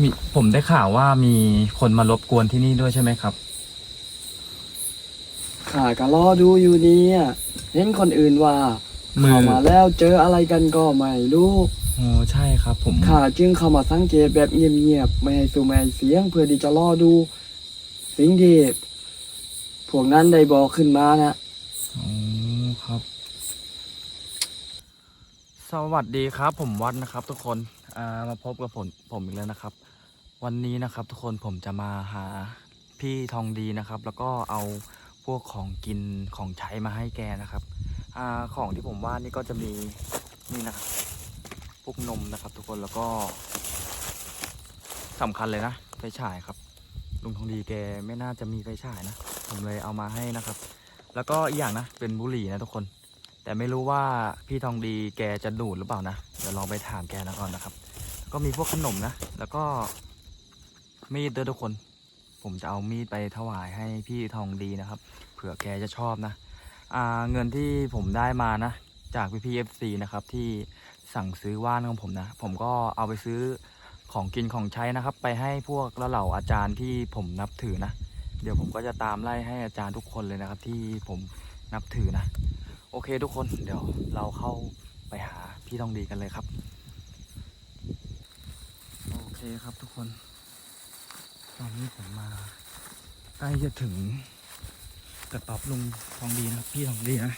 มีผมได้ข่าวว่ามีคนมารบกวนที่นี่ด้วยใช่ไหมครับ ข้าก็รอดูอยู่เนี่ยเห็นคนอื่นว่ามือ เข้ามาแล้วเจออะไรกันก็ไม่รู้โอ้ใช่ครับ ผมข้าจึงเข้ามาสังเกตแบบเงียบๆไม่ให้สูไม่ให้เสียงเพื่อที่จะรอดู สิ่งที่พวกนั้นได้บอกขึ้นมานะอ๋อครับ สวัสดีครับ ผมวัดนะครับ ทุกคน อ่ามาพบกับผมผมอีกแล้วนะครับ วันนี้นะครับทุกคนผมจะมาหาพี่ทองดีนะครับ แล้วก็เอาพวกของกินของใช้มาให้แกนะครับอ่าของที่ผมว่านี่ก็จะมีนี่นะครับพวกนมนะครับ ทุกคนแล้วก็สำคัญเลยนะไฟฉายครับลุงทองดีแกไม่น่าจะมีไฟฉายนะ ผมเลยเอามาให้นะครับ แล้วก็อีกอย่างนะเป็นบุหรี่นะทุกคนแต่ไม่รู้ว่าพี่ทองดีแกจะดูดหรือเปล่านะ เดี๋ยวลองไปถามแกนะก่อนนะครับ ก็มีพวกขนมนะ แล้วก็มีดด้วยทุกคน ผมจะเอามีดไปถวายให้พี่ทองดีนะครับ เผื่อแกจะชอบนะเงินที่ผมได้มานะ จากพี่พีเอฟซีนะครับ ที่สั่งซื้อว่านของผมนะ ผมก็เอาไปซื้อของกินของใช้นะครับ ไปให้พวกเหล่าอาจารย์ที่ผมนับถือนะ เดี๋ยวผมก็จะตามไล่ให้อาจารย์ทุกคนเลยนะครับ ที่ผมนับถือนะ โอเคทุกคนเดี๋ยวเราเข้าไปหาพี่ทองดีกันเลยครับ เคครับทุกคน ตอนนี้ผมมาใกล้จะถึงกระต๊อบลุงทองดีนะครับ พี่ทองดีนะ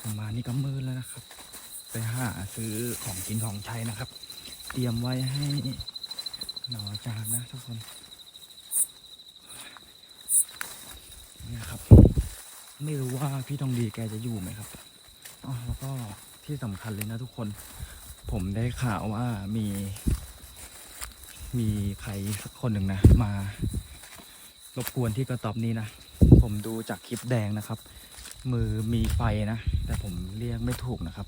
ผมมานี่ก็มืดแล้วนะครับ ไปหาซื้อของกินของใช้นะครับ เตรียมไว้ให้หนออจารย์นะทุกคนนี่ครับ ไม่รู้ว่าพี่ทองดีแกจะอยู่ไหมครับอ๋อแล้วก็ที่สำคัญเลยนะทุกคน ผมได้ข่าวว่ามี มีใครสักคนหนึ่งนะ มารบกวนที่กระต๊อบนี้นะ ผมดูจากคลิปแดงนะครับ มือมีไฟนะ แต่ผมเรียกไม่ถูกนะครับ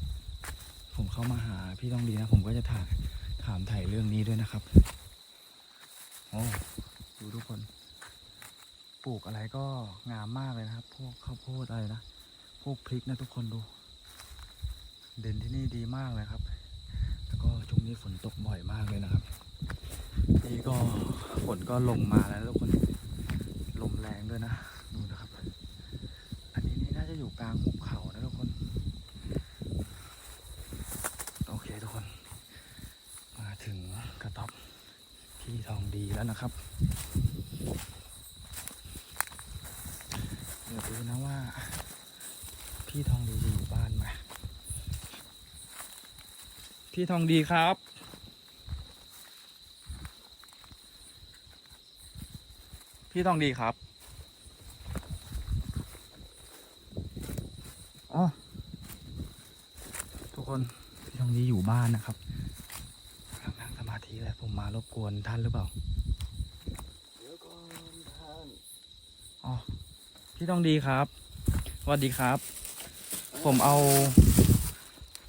ผมเข้ามาหาพี่ต้องดีนะ ผมก็จะถามถามถ่ายเรื่องนี้ด้วยนะครับโอ้ดูทุกคน ปลูกอะไรก็งามมากเลยนะครับ พวกข้าวโพดอะไรนะ พวกพริกนะทุกคนดู เด่นที่นี่ดีมากเลยครับ ก็ช่วงนี้ฝนตกบ่อยมากเลยนะครับ นี่ก็ฝนก็ลงมาแล้วทุกคน ลมแรงด้วยนะ ดูนะครับ อันนี้นี่น่าจะอยู่กลางหุบเขานะทุกคน โอเคทุกคน มาถึงกระต๊อบที่ทองดีแล้วนะครับ เดี๋ยวดูนะว่า พี่ทองดีจะอยู่บ้านไหม พี่ทองดีครับ พี่ทองดีครับอ๋อทุกคนพี่ทองดีอยู่บ้านนะครับกำลังนั่งสมาธิเลยผมมารบกวนท่านหรือเปล่าเดี๋ยวก่อนท่านอ๋อพี่ต้องดีครับสวัสดีครับ ผมเอา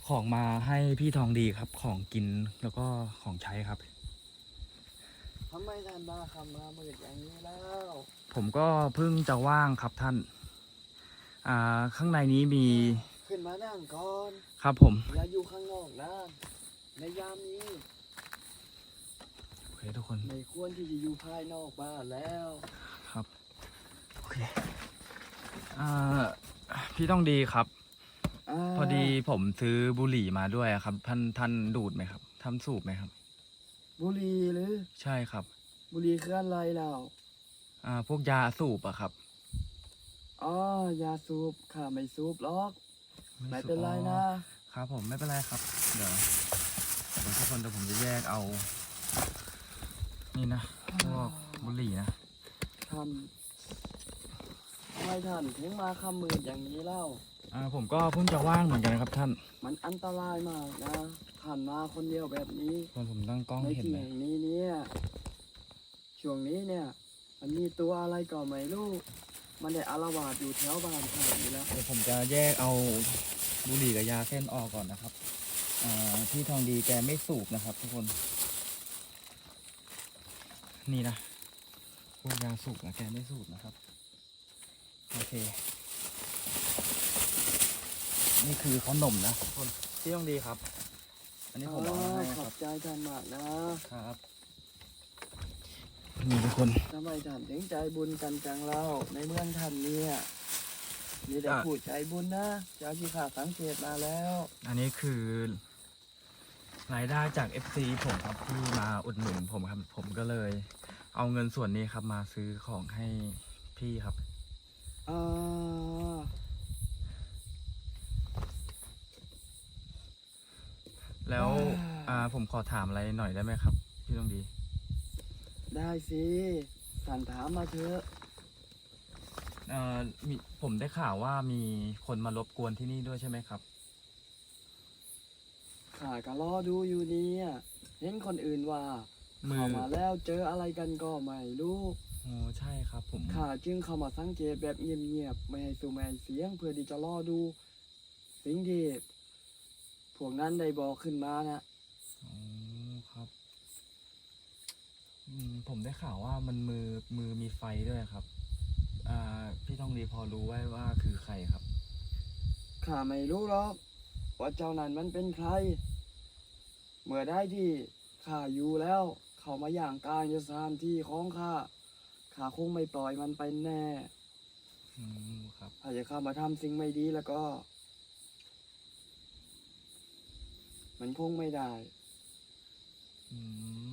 ของมาให้พี่ทองดีครับ ของกินแล้วก็ของใช้ครับ ทำไมท่านมาคำมามืดอย่างนี้แล้วผมก็เพิ่งจะว่างครับท่าน อ่า ข้างในนี้มีขึ้นมานั่งก่อนครับผมอย่าอยู่ข้างนอกนะในยามนี้ โอเคทุกคนไม่ควรที่จะอยู่ภายนอกบ้านแล้วครับโอเคอ่าพี่ต้องดีครับาพอดีผมซื้อบุหรี่มาด้วยอะครับ ท่านท่านดูดไหมครับท่านสูบไหมครับ บุหรี่หรือ ใช่ครับ บุหรี่คืออะไรเราอ่าพวกยาสูบอะครับอ๋อยาสูบข้าไม่สูบหรอก ไม่เป็นไรนะครับผมไม่เป็นไรครับ เดี๋ยวเดี๋ยวทุกคนเดี๋ยวผมจะแยกเอา นี่นะพวกบุหรี่นะ ท่านทำไมท่านถึงมาคำมืดอย่างนี้เล่า อ่าผมก็เพิ่งจะว่างเหมือนกันนะครับท่านมันอันตรายมากนะท่านมาคนเดียวแบบนี้ตอนผมตั้งกล้องในเห็นที่เลยแห่งนี้เนี่ยช่วงนี้เนี่ย มันมีตัวอะไรก็ไม่รู้มันได้อารวาสอยู่แถวบ้านท่านนี่แล้วเดี๋ยวผมจะแยกเอาบุหรี่กับยาเส้นออกก่อนนะครับอ่าพี่ทองดีแกไม่สูบนะครับ ทุกคน นี่นะพวกยาสูบนะแกไม่สูบนะครับ โอเค นี่คือขนมนะทุกคนพี่ทองดีครับ อันนี้ผมเอามาให้นะขคอรับบใจท่านมากนะครับ นี่ทุกคน ทำไมท่านถึงใจบุญกันจังเล่าในเมืองท่านเนี่ยมีแต่อะ ผู้ใจบุญนะจากที่ข้าสังเกตมาแล้วอันนี้คือรายได้จาก FC ผมครับที่มาอุดหนุนผมครับ ผมก็เลย เอาเงินส่วนนี้ครับมาซื้อของให้พี่ครับ อ่า แล้วอ่าผมขอถามอะไรหน่อยได้ไหมครับ พี่ต้องดี ได้สิท่านถามมาเถอะเอ่อมีผมได้ข่าวว่ามีคนมารบกวนที่นี่ด้วยใช่ไหมครับ ข้าก็รอดูอยู่เนี่ยเห็นคนอื่นว่ามือ เข้ามาแล้วเจออะไรกันก็ไม่รู้โอ้ใช่ครับ ผมข้าจึงเข้ามาสังเกตแบบเงียบๆไม่ให้สูแมให้เสียงเพื่อที่จะรอดู สิ่งที่ พวกนั้นได้บอกขึ้นมานะอ๋อครับอืมผมได้ข่าวว่ามันมือมือมีไฟด้วยครับอ่าพี่ต้องดีพอรู้ไว้ว่าคือใครครับ ข้าไม่รู้หรอกว่าเจ้านั้นมันเป็นใคร เมื่อได้ที่ข้าอยู่แล้ว เขามาอย่างกลางยสถานที่ของข้าข้าคงไม่ปล่อยมันไปแน่ อืมครับ ถ้าจะเข้ามาทำสิ่งไม่ดีแล้วก็ มันคงไม่ได้ อื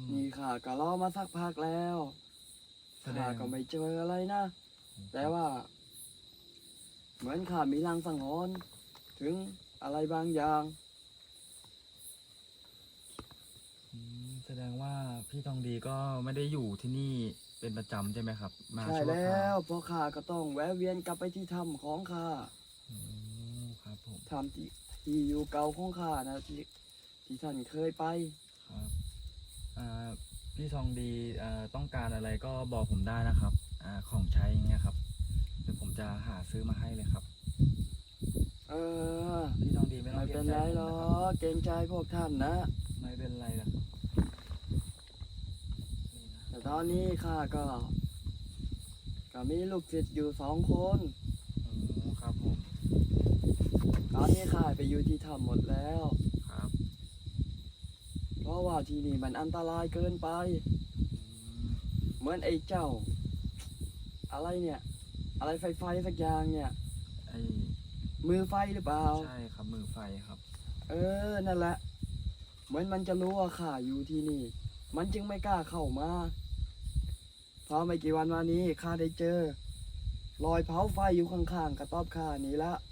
มนี่ข้าก็รอมาสักพักแล้วแสดข้าง ก็ไม่เจออะไรนะครับแต่ว่า เหมือนข้ามีลางสังหรณ์ถึงอะไรบางอย่าง อืมแสดงว่าพี่ทองดีก็ไม่ได้อยู่ที่นี่เป็นประจำใช่ไหมครับ มาใช่ชั่วคแล้ราวเพราะข้าก็ต้องแวะเวียนกลับไปที่ถ้ำของข้าอืมครับผม ถ้ำที่ที่อยู่เก่าของข้านะที่ ที่ท่านเคยไป ครับอ่าพี่ทองดีอ่าต้องการอะไรก็บอกผมได้นะครับอ่าของใช้อย่างเงี้ยครับเดี๋ยวผมจะหาซื้อมาให้เลยครับ เออพี่ทองดีไม่ต้อไม่งเป็นไรหรอกเกรงใจพวกท่านนะ ไม่เป็นไรหรอกนี่นะแต่ตอนนี้ข้าก็ก็มีลูกศิษย์อยู่สองคน โอ้ครับผมตอนนี้ข้าไปอยู่ที่ถ้ำหมดแล้วครับเพราะว่าที่นี่มันอันตรายเกินไปอืมเหมือนไอ้เจ้า อะไรเนี่ย อะไรไฟไฟสักอย่างเนี่ย ไอ้มือไฟหรือเปล่า ใช่ครับมือไฟครับ เออนั่นแหละ เหมือนมันจะรู้ว่าข้าอยู่ที่นี่ มันจึงไม่กล้าเข้ามาพอไม่กี่วันมานี้ข้าได้เจอรอยเผาไฟอยู่ข้างๆกระต๊อบข้านี่ละอืม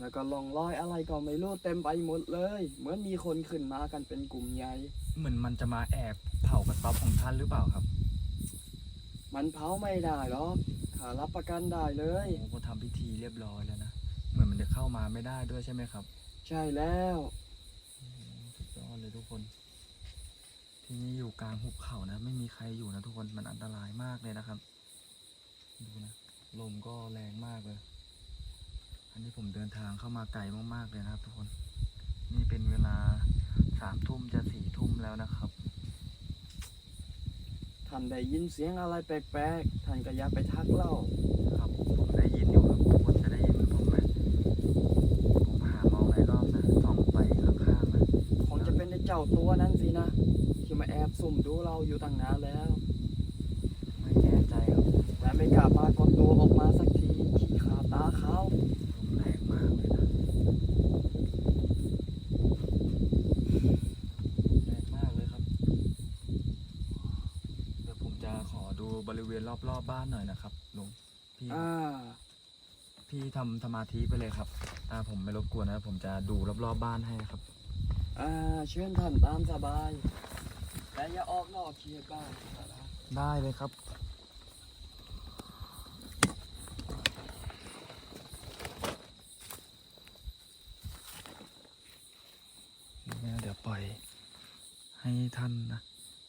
แล้วก็ล่องรอยอะไรก็ไม่รู้เต็มไปหมดเลย เหมือนมีคนขึ้นมากันเป็นกลุ่มใหญ่ เหมือนมันจะมาแอบเผากระต๊อบของท่านหรือเปล่าครับมันเผาไม่ได้หรอกข้ารับประกันได้เลย โอ้ผมทำพิธีเรียบร้อยแล้วนะ เหมือนมันจะเข้ามาไม่ได้ด้วยใช่ไหมครับใช่แล้ว โอ้สุดยอดเลยทุกคน ที่นี่อยู่กลางหุบเขานะ ไม่มีใครอยู่นะทุกคน มันอันตรายมากเลยนะครับ ดูนะ ลมก็แรงมากเลย อันนี้ผมเดินทางเข้ามาไกลมากๆเลยนะครับ ทุกคน นี่เป็นเวลาสามทุ่มจะสี่ทุ่มแล้วนะครับท่านได้ยินเสียงอะไรแปลกๆท่านก็อย่าไปทักเล่าครับผมได้ยินอยู่ครับทุกคนจะได้ยินเหมือนผมไหมผมหามองหลายรอบนะส่องไปข้างๆนะคงจะเป็นไอ้เจ้าตัวนั้นสินะ ที่มาแอบซุ่มดูเราอยู่ตั้งนานแล้ว ไม่แน่ใจครับแต่ไม่กล้าปรากฏตัวออกมาสักทีขี้ขาตาขาว ลมแรงมากเลยนะแรงมากเลยครับ เดี๋ยวผม จะขอดูบริเวณรอบๆบบ้านหน่อยนะครับลุงพี่อ่าพี่ทำสมาธิไปเลยครับอ่าผมไม่รบกวนนะผมจะดูรอบๆบบ้านให้นะครับอ่าเชิญท่านตามสบายแต่อย่าออกนอกเขตบ้านนะได้เลยครับเนี่ยเดี๋ยวปล่อยให้ท่านนะ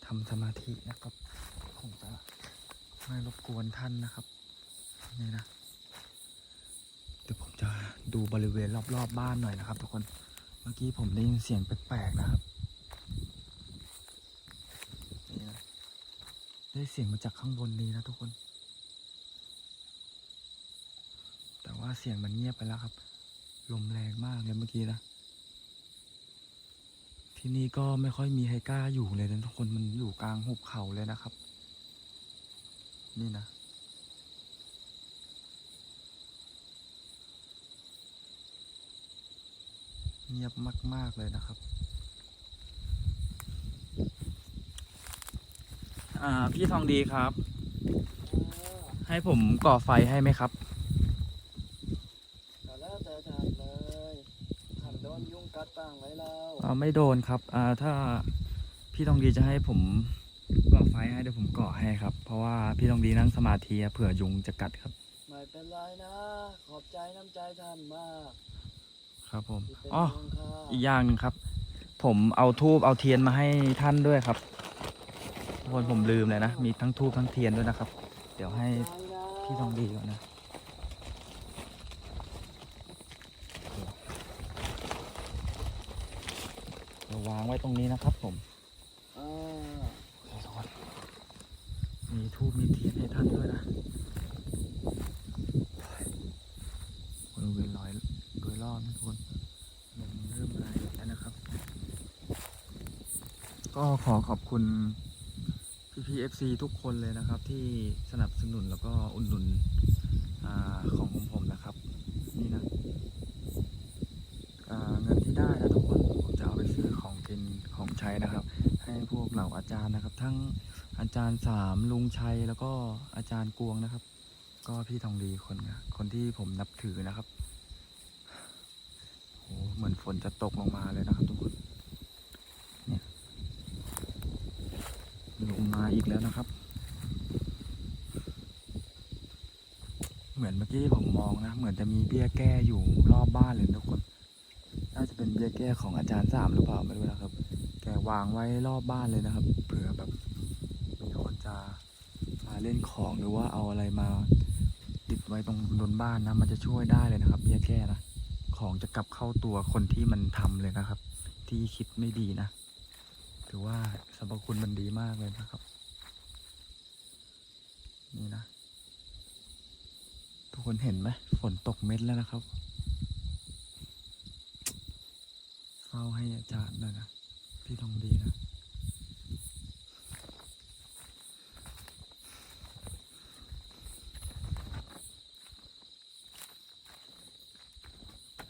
ทำสมาธินะครับผมจะ ไม่รบกวนท่านนะครับ นี่นะ เดี๋ยวผมจะดูบริเวณรอบๆบบ้านหน่อยนะครับ ทุกคน เมื่อกี้ผมได้ยินเสียงแปลกๆนะครับ นี่นะ ได้เสียงมาจากข้างบนนี้นะทุกคน แต่ว่าเสียงมันเงียบไปแล้วครับ ลมแรงมากเลยเมื่อกี้นะที่นี่ก็ไม่ค่อยมีใครกล้าอยู่เลยนะทุกคนมันอยู่กลางหุบเขาเลยนะครับ นี่นะ เงียบมาก ๆ เลยนะครับ อ่า พี่ทองดีครับ ให้ผมก่อไฟให้ไหมครับก็แล้วแต่ท่านเลยท่านโดนยุงกัดบ้างไหมเล่าอ่าไม่โดนครับ อ่า ถ้าพี่ทองดีจะให้ผม ก่อไฟให้เดี๋ยวผมก่อให้ครับ เพราะว่าพี่ทองดีนั่งสมาธิอะเผื่อยุงจะกัดครับ ไม่เป็นไรนะ ขอบใจน้ำใจท่านมากครับผมที่เป็นอ๋อห่วงข้าอีกอย่างหนึ่งครับ ผมเอาทูบเอาเทียนมาให้ท่านด้วยครับทุกคนผมลืมเลยนะมีทั้งทูบทั้งเทียนด้วยนะครับ เดี๋ยวให้ใจนะพี่ทองดีก่อนนะ เราวางไว้ตรงนี้นะครับผม อ่า โอเคทุกคน มีทูบมีเทียนให้ท่านด้วยนะบริเวณร้อยโดยรอบนะทุกคนลมเริ่มแรงแล้วนะครับ ก็ขอขอบคุณพี่พีเอฟซีทุกคนเลยนะครับ ที่สนับสนุนแล้วก็อุดหนุนอของผมผมนะครับ นี่นะเงินที่ได้นะทุกคนผมจะเอาไปซื้อของกินของใช้นะครับ ให้พวกเหล่าอาจารย์นะครับ ทั้ง อาจารย์สามลุงชัยแล้วก็อาจารย์กวงนะครับ ก็พี่ทองดีคนนะคนที่ผมนับถือนะครับโอ้เหมือนฝนจะตกลงมาเลยนะครับ ทุกคนเนี่ยลงมาอีกแล้วนะครับ เหมือนเมื่อกี้ผมมองนะ เหมือนจะมีเบี้ยแก้อยู่รอบบ้านเลยทุกคนน่าจะเป็นเบี้ยแก้ของอาจารย์สามหรือเปล่าไม่รู้นะครับ แกวางไว้รอบบ้านเลยนะครับเผื่อแบบ จะมาเล่นของหรือว่าเอาอะไรมาติดไว้ตรงบนบ้านนะ มันจะช่วยได้เลยนะครับเบี้ยแก้นะของจะกลับเข้าตัวคนที่มันทำเลยนะครับ ที่คิดไม่ดีนะ ถือว่าสรรพคุณมันดีมากเลยนะครับ นี่นะ ทุกคนเห็นไหมฝนตกเม็ดแล้วนะครับเฝ้าให้อาจารย์หน่อยนะพี่ทองดีนะ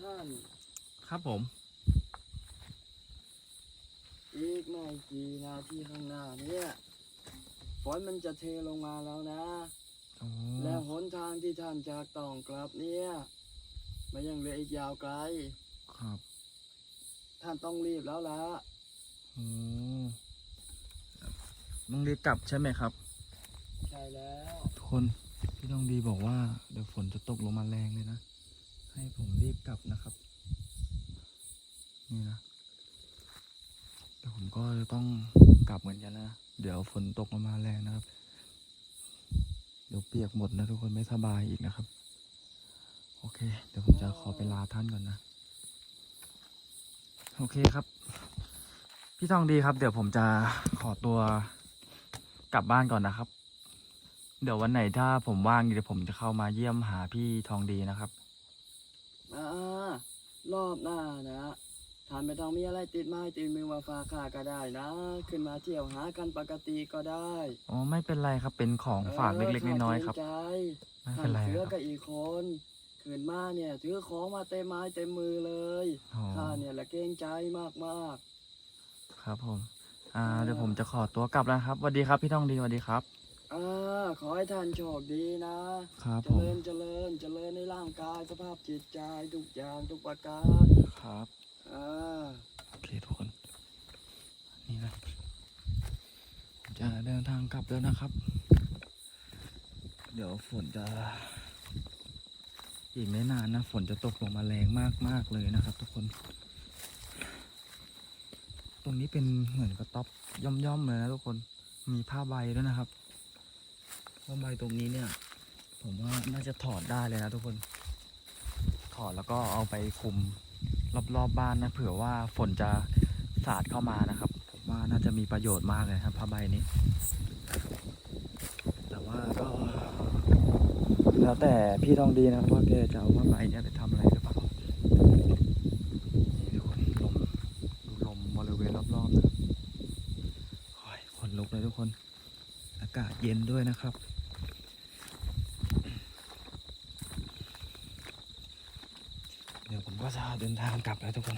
ท่านครับผม อีกไม่กี่นาทีข้างหน้าเนี่ยฝนมันจะเทลงมาแล้วนะโอ้และหนทางที่ท่านจะต้องกลับเนี่ยมันยังเหลืออีกยาวไกล ครับท่านต้องรีบแล้วละโอ้ต้องรีบกลับใช่ไหมครับ ใช่แล้ว ทุกคน พี่ทองดีบอกว่าเดี๋ยวฝนจะตกลงมาแรงเลยนะ ให้ผมรีบกลับนะครับ นี่นะเดี๋ยวผมก็จะต้องกลับเหมือนกันนะ เดี๋ยวฝนตกมาแรงนะครับ เดี๋ยวเปียกหมดนะทุกคนไม่สบายอีกนะครับ โอเค เดี๋ยวผมจะขอไปลาท่านก่อนนะ โอเคครับ พี่ทองดีครับ เดี๋ยวผมจะขอตัวกลับบ้านก่อนนะครับ เดี๋ยววันไหนถ้าผมว่างเดี๋ยวผมจะเข้ามาเยี่ยมหาพี่ทองดีนะครับ อ่ารอบหน้านะท่านไม่ต้องมีอะไรติดไม้ติดมือมาฝากข้าก็ได้นะ ขึ้นมาเที่ยวหากันปกติก็ได้อ๋อไม่เป็นไรครับเป็นของฝากเล็กๆน้อยๆครับข้าเกรงใจไม่ท่าเป็นนไรเสือครับกับอีกคนขึ้นมาเนี่ยถือของมาเต็มไม้เต็มมือเลยอ๋อข้าเนี่ยแหละเกรงใจมากครับผมอ่าอ่าเดี๋ยวผมจะขอตัวกลับแล้วครับสวัสดีครับพี่ทองดีสวัสดีครับๆ อ่าขอให้ท่านโชคดีนะครับเจผมริญเจริญเจริญในร่างกายสภาพจิตใจทุกอย่างทุกประการครับ อ่าโอเคทุกคน นี่นะผมจะเดินทางกลับแล้วนะครับ เดี๋ยวฝนจะอีกไม่นานนะฝนจะตกลงมาแรงมากมากๆเลยนะครับ ทุกคน ตรงนี้เป็นเหมือนกระต๊อบย่อมๆเลยนะทุกคนมีผ้าใบด้วยนะครับ ผ้าใบตรงนี้เนี่ย ผมว่าน่าจะถอดได้เลยนะทุกคน ถอดแล้วก็เอาไปคลุมรอบๆบบ้านนะเผื่อว่าฝนจะสาดเข้ามานะครับ ผมว่าน่าจะมีประโยชน์มากเลยครับผ้าใบนี้ แต่ว่าก็แล้วแต่พี่ทองดีนะว่าแกจะเอาผ้าใบเนี่ยไปทำอะไรหรือเปล่านี่ทุกคนลมดูลมบริเวณรอบๆนะคอยขนลุกเลยทุกคน อากาศเย็นด้วยนะครับ เดี๋ยวผม ก็จะเดินทางกลับแล้วทุกคน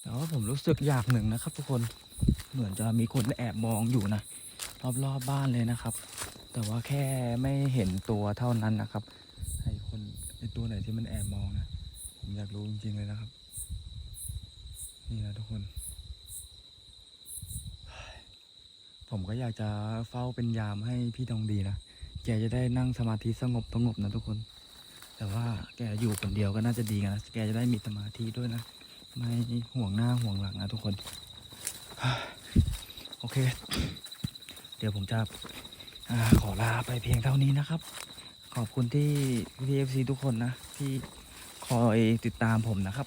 แต่ว่าผมรู้สึกอย่างหนึ่งนะครับ ทุกคน เหมือนจะมีคนแอบมองอยู่นะรอบๆบบ้านเลยนะครับ แต่ว่าแค่ไม่เห็นตัวเท่านั้นนะครับไอ้คนไอ้ตัวไหนที่มันแอบมองนะ ผมอยากรู้จริงๆเลยนะครับ นี่นะทุกคน ผมก็อยากจะเฝ้าเป็นยามให้พี่ทองดีนะ แกจะได้นั่งสมาธิสงบสงบนะทุกคน แต่ว่าแกอยู่คนเดียวก็น่าจะดีนะ แกจะได้มีสมาธิด้วยนะ ไม่ห่วงหน้าห่วงหลังนะทุกคน โอเค เดี๋ยวผมจะอขอลาไปเพียงเท่านี้นะครับ ขอบคุณที่พีเอฟซีทุกคนนะ ที่คอยติดตามผมนะครับ